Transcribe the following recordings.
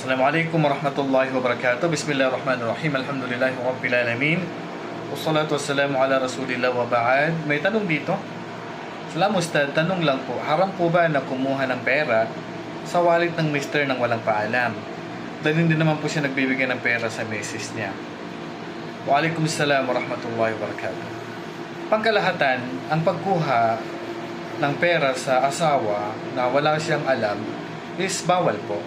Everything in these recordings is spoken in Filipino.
Assalamualaikum warahmatullahi wabarakatuh. Bismillahirrahmanirrahim. Alhamdulillahi rabbil alamin. Wassalatu wassalamu ala rasulillah wa ba'd. May tanong dito. Salam Ustad, tanong lang po. Haram po ba na kumuha ng pera sa wallet ng mister nang walang paalam? Dahil hindi naman po siya nagbibigay ng pera sa misis niya. Waalaikumsalam warahmatullahi wabarakatuh. Pangkalahatan, ang pagkuha ng pera sa asawa na wala siyang alam is bawal po.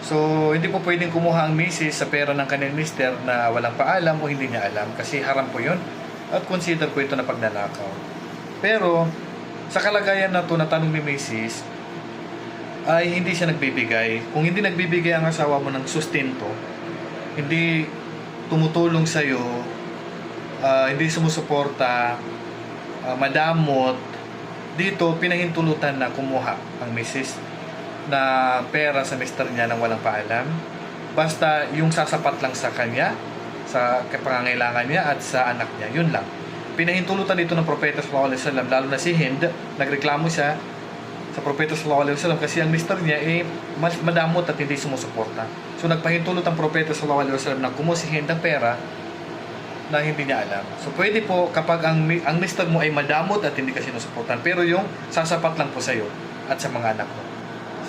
So, hindi po pwedeng kumuha ang misis sa pera ng kanyang mister na walang paalam o hindi niya alam kasi haram po yun at consider po ito na pagnanakaw. Pero, sa kalagayan na to na tanong ni misis, ay hindi siya nagbibigay. Kung hindi nagbibigay ang asawa mo ng sustento, hindi tumutulong sa'yo, ah, hindi sumusuporta, ah, madamot, dito pinahintulutan na kumuha ang misis na pera sa mister niya nang walang paalam. Basta yung sasapat lang sa kanya, sa pangangailangan niya at sa anak niya. Yun lang. Pinahintulutan dito ng Propeta Sallallahu Alaihi Wasallam, lalo na si Hind, nagreklamo siya sa Propeta Sallallahu Alaihi Wasallam kasi ang mister niya eh mas madamot at hindi sumusuporta. So nagpahintulot ang Propeta Sallallahu Alaihi Wasallam na kumuha si Hind ng pera na hindi niya alam. So pwede po kapag ang ang mister mo ay madamot at hindi ka sinusuportan pero yung sasapat lang po sa iyo at sa mga anak mo.